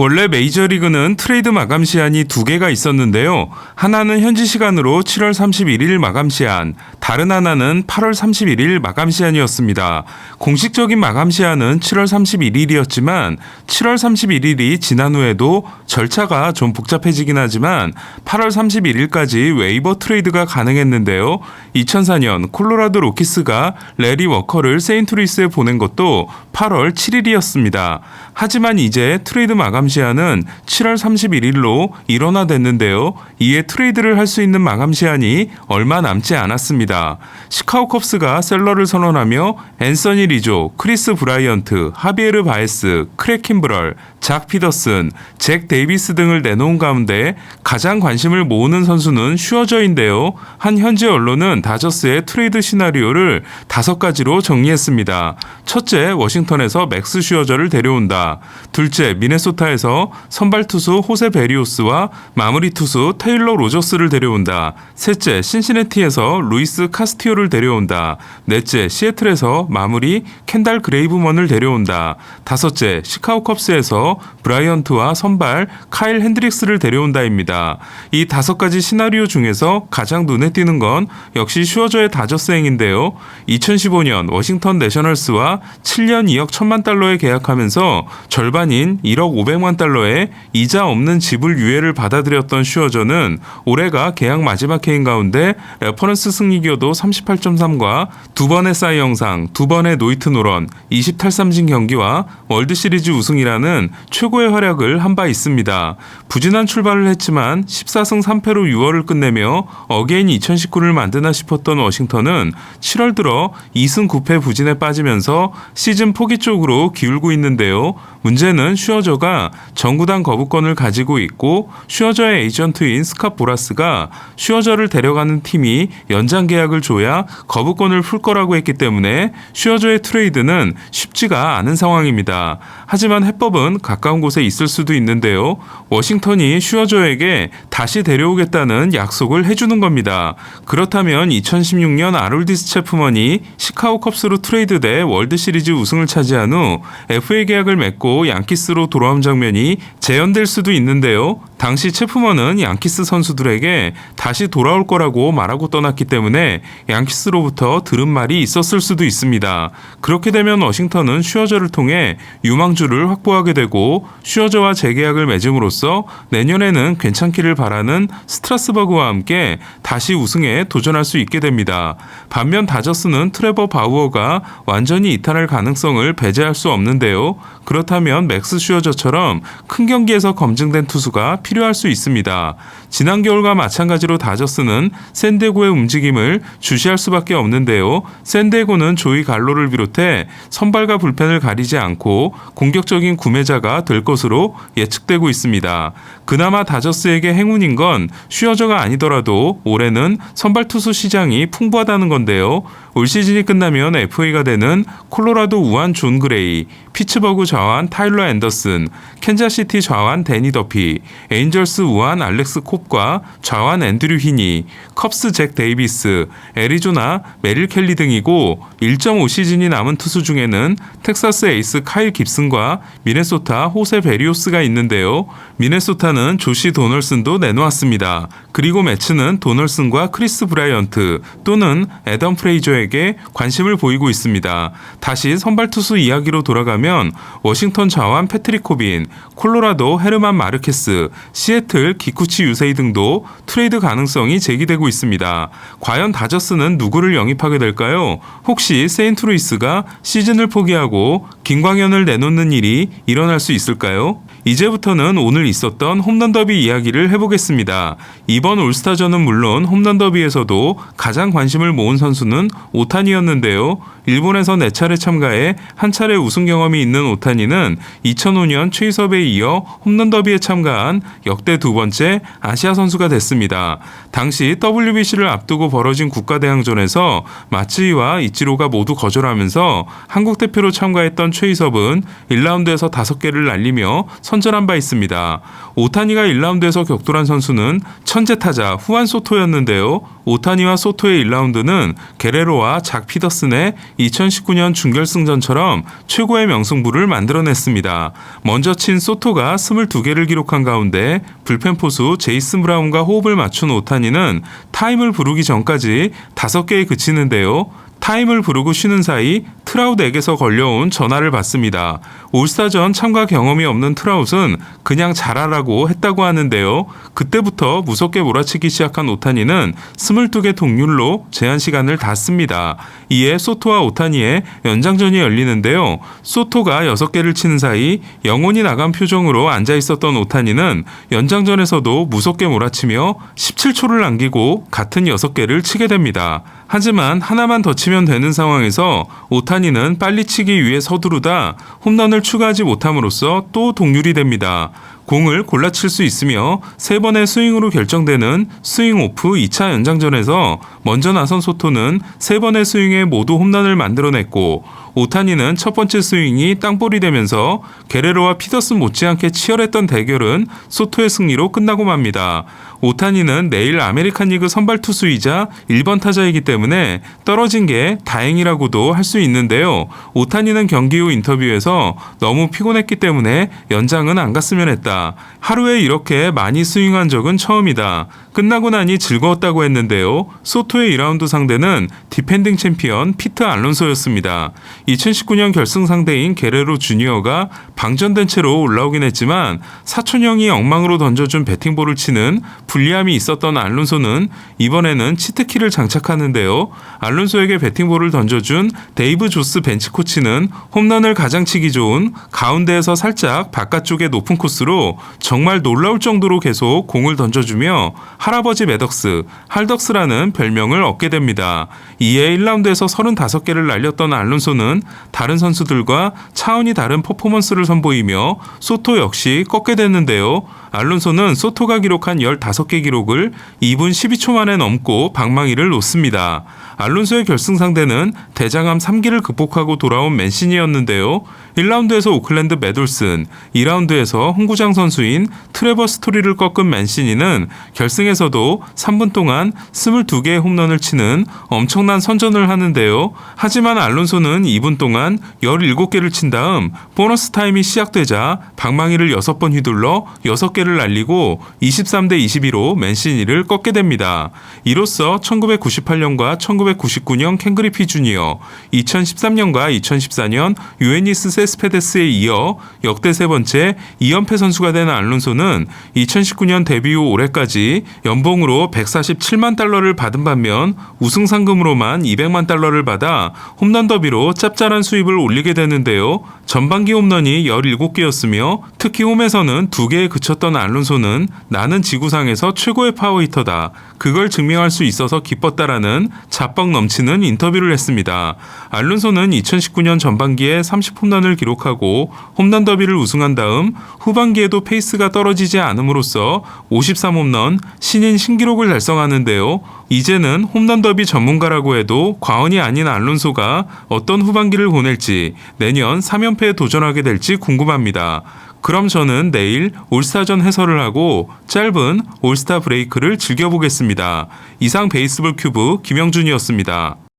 원래 메이저리그는 트레이드 마감 시한이 두 개가 있었는데요. 하나는 현지 시간으로 7월 31일 마감 시한, 다른 하나는 8월 31일 마감 시한이었습니다. 공식적인 마감 시한은 7월 31일이었지만 7월 31일이 지난 후에도 절차가 좀 복잡해지긴 하지만 8월 31일까지 웨이버 트레이드가 가능했는데요. 2004년 콜로라도 로키스가 레리 워커를 세인트루이스에 보낸 것도 8월 7일이었습니다. 하지만 이제 트레이드 마감 시한은 7월 31일로 일원화됐는데요. 이에 트레이드를 할 수 있는 마감 시한이 얼마 남지 않았습니다. 시카고 컵스가 셀러를 선언하며 앤서니 리조, 크리스 브라이언트, 하비에르 바에스, 크랙 킴브럴, 작 피더슨, 잭 데이비스 등을 내놓은 가운데 가장 관심을 모으는 선수는 슈어저인데요. 한 현지 언론은 다저스의 트레이드 시나리오를 다섯 가지로 정리했습니다. 첫째, 워싱턴에서 맥스 슈어저를 데려온다. 둘째, 미네소타에서 선발 투수 호세 베리오스와 마무리 투수 테일러 로저스를 데려온다. 셋째, 신시내티에서 루이스 카스티오를 데려온다. 넷째, 시애틀에서 마무리 켄달 그레이브먼을 데려온다. 다섯째, 시카고 컵스에서 브라이언트와 선발 카일 핸드릭스를 데려온다입니다. 이 다섯 가지 시나리오 중에서 가장 눈에 띄는 건 역시 슈어저의 다저스 행인데요. 2015년 워싱턴 내셔널스와 7년 2억 1천만 달러에 계약하면서 절반인 1억 500만 달러의 이자 없는 지불 유예를 받아들였던 슈어저는 올해가 계약 마지막 해인 가운데 레퍼런스 승리 기여도 38.3과 두 번의 사이 영상, 두 번의 노이트 노런, 20탈삼진 경기와 월드 시리즈 우승이라는 최고의 활약을 한 바 있습니다. 부진한 출발을 했지만 14승 3패로 6월을 끝내며 어게인 2019를 만드나 싶었던 워싱턴은 7월 들어 2승 9패 부진에 빠지면서 시즌 포기 쪽으로 기울고 있는데요. 문제는 슈어저가 정구단 거부권을 가지고 있고 슈어저의 에이전트인 스캇 보라스가 슈어저를 데려가는 팀이 연장 계약을 줘야 거부권을 풀 거라고 했기 때문에 슈어저의 트레이드는 쉽지가 않은 상황입니다. 하지만 해법은 가까운 곳에 있을 수도 있는데요. 워싱턴이 슈어저에게 다시 데려오겠다는 약속을 해주는 겁니다. 그렇다면 2016년 아롤디스 체프먼이 시카고 컵스로 트레이드돼 월드 시리즈 우승을 차지한 후 FA 계약을 맺고 양키스로 돌아온 장면이 재현될 수도 있는데요. 당시 체프먼은 양키스 선수들에게 다시 돌아올 거라고 말하고 떠났기 때문에 양키스로부터 들은 말이 있었을 수도 있습니다. 그렇게 되면 워싱턴은 슈어저를 통해 유망주를 확보하게 되고 슈어저와 재계약을 맺음으로써 내년에는 괜찮기를 바라는 스트라스버그와 함께 다시 우승에 도전할 수 있게 됩니다. 반면 다저스는 트레버 바우어가 완전히 이탈할 가능성을 배제할 수 없는데요. 그렇다면 맥스 슈어저처럼 큰 경기에서 검증된 투수가 필요할 수 있습니다. 지난 겨울과 마찬가지로 다저스는 샌디에고의 움직임을 주시할 수밖에 없는데요. 샌디에고는 조이 갈로를 비롯해 선발과 불펜을 가리지 않고 공격적인 구매자가 될 것으로 예측되고 있습니다. 그나마 다저스에게 행운인 건 슈어저가 아니더라도 올해는 선발 투수 시장이 풍부하다는 건데요. 올 시즌이 끝나면 FA가 되는 콜로라도 우한 존 그레이, 피츠버그 좌완 타일러 앤더슨, 캔자시티 좌완 데니 더피, 에인절스 우한 알렉스 콥과 좌완 앤드류 히니, 컵스 잭 데이비스, 애리조나 메릴 켈리 등이고 1.5시즌이 남은 투수 중에는 텍사스 에이스 카일 깁슨과 미네소타 호세 베리오스가 있는데요. 미네소타는 조시 도널슨도 내놓았습니다. 그리고 매츠는 도널슨과 크리스 브라이언트 또는 애덤 프레이저에게 관심을 보이고 있습니다. 다시 선발 투수 이야기로 돌아가면 워싱턴 좌완 패트릭 코빈, 콜로라도 헤르만 마르케스, 시애틀 기쿠치 유세이 등도 트레이드 가능성이 제기되고 있습니다. 과연 다저스는 누구를 영입하게 될까요? 혹시 세인트루이스가 시즌을 포기하고 김광현을 내놓는 일이 일어날 수 있을까요? 이제부터는 오늘 있었던 홈런 더비 이야기를 해보겠습니다. 이번 올스타전은 물론 홈런 더비에서도 가장 관심을 모은 선수는 오타니였는데요. 일본에서 4차례 참가해 한 차례 우승 경험이 있는 오타니는 2005년 최희섭에 이어 홈런 더비에 참가한 역대 두 번째 아시아 선수가 됐습니다. 당시 WBC를 앞두고 벌어진 국가대항전에서 마츠이와 이치로가 모두 거절하면서 한국 대표로 참가했던 최희섭은 1라운드에서 5개를 날리며 선전한 바 있습니다. 오타니가 1라운드에서 격돌한 선수는 천재 타자 후안 소토였는데요. 오타니와 소토의 1라운드는 게레로와 작 피더슨의 2019년 준결승전처럼 최고의 명승부를 만들어냈습니다. 먼저 친 소토가 22개를 기록한 가운데 불펜 포수 제이슨 브라운과 호흡을 맞춘 오타니는 타임을 부르기 전까지 5개에 그치는데요. 타임을 부르고 쉬는 사이 트라웃에게서 걸려온 전화를 받습니다. 올스타전 참가 경험이 없는 트라웃은 그냥 잘하라고 했다고 하는데요. 그때부터 무섭게 몰아치기 시작한 오타니는 22개 동률로 제한 시간을 다 씁니다. 이에 소토와 오타니의 연장전이 열리는데요. 소토가 6개를 치는 사이 영혼이 나간 표정으로 앉아 있었던 오타니는 연장전에서도 무섭게 몰아치며 17초를 남기고 같은 6개를 치게 됩니다. 하지만 하나만 더 치면 되는 상황에서 오타니는 빨리 치기 위해 서두르다 홈런을 추가하지 못함으로써 또 동률이 됩니다. 공을 골라 칠 수 있으며 세 번의 스윙으로 결정되는 스윙 오프 2차 연장전에서 먼저 나선 소토는 세 번의 스윙에 모두 홈런을 만들어냈고 오타니는 첫 번째 스윙이 땅볼이 되면서 게레로와 피더슨 못지않게 치열했던 대결은 소토의 승리로 끝나고 맙니다. 오타니는 내일 아메리칸 리그 선발 투수이자 1번 타자이기 때문에 떨어진 게 다행이라고도 할 수 있는데요. 오타니는 경기 후 인터뷰에서 너무 피곤했기 때문에 연장은 안 갔으면 했다. 하루에 이렇게 많이 스윙한 적은 처음이다. 끝나고 나니 즐거웠다고 했는데요. 소토의 2라운드 상대는 디펜딩 챔피언 피트 알론소였습니다. 2019년 결승 상대인 게레로 주니어가 방전된 채로 올라오긴 했지만 사촌형이 엉망으로 던져준 배팅볼을 치는 불리함이 있었던 알론소는 이번에는 치트키를 장착하는데요. 알론소에게 배팅볼을 던져준 데이브 조스 벤치 코치는 홈런을 가장 치기 좋은 가운데에서 살짝 바깥쪽의 높은 코스로 정말 놀라울 정도로 계속 공을 던져주며 할아버지 매덕스, 할덕스라는 별명을 얻게 됩니다. 이에 1라운드에서 35개를 날렸던 알론소는 다른 선수들과 차원이 다른 퍼포먼스를 선보이며 소토 역시 꺾게 됐는데요. 알론소는 소토가 기록한 15개 기록을 2분 12초 만에 넘고 방망이를 놓습니다. 알론소의 결승 상대는 대장암 3기를 극복하고 돌아온 맨시니였는데요. 1라운드에서 오클랜드 매돌슨, 2라운드에서 홍구장 선수인 트레버 스토리를 꺾은 맨시니는 결승에서도 3분 동안 22개의 홈런을 치는 엄청난 선전을 하는데요. 하지만 알론소는 2분 동안 17개를 친 다음 보너스 타임이 시작되자 방망이를 6번 휘둘러 6개를 날리고 23대 22로 맨시니를 꺾게 됩니다. 이로써 1998년과 1999년 캥그리피 주니어, 2013년과 2014년 유에니스 세스페데스에 이어 역대 세 번째 2연패 선수가 된 알론소는 2019년 데뷔 후 올해까지 연봉으로 147만 달러를 받은 반면 우승 상금으로만 200만 달러를 받아 홈런 더비로 짭짤한 수입을 올리게 되는데요. 전반기 홈런이 17개였으며 특히 홈에서는 2개에 그쳤던 알론소는 나는 지구상에서 최고의 파워히터다. 그걸 증명할 수 있어서 기뻤다라는 자뻑 넘치는 인터뷰를 했습니다. 알론소는 2019년 전반기에 30 홈런을 기록하고 홈런 더비를 우승한 다음 후반기에도 페이스가 떨어지지 않음으로써 53홈런 신인 신기록을 달성하는데요. 이제는 홈런 더비 전문가라고 해도 과언이 아닌 알론소가 어떤 후반기를 보낼지 내년 3연패에 도전하게 될지 궁금합니다. 그럼 저는 내일 올스타전 해설을 하고 짧은 올스타 브레이크를 즐겨보겠습니다. 이상 베이스볼 큐브 김영준이었습니다.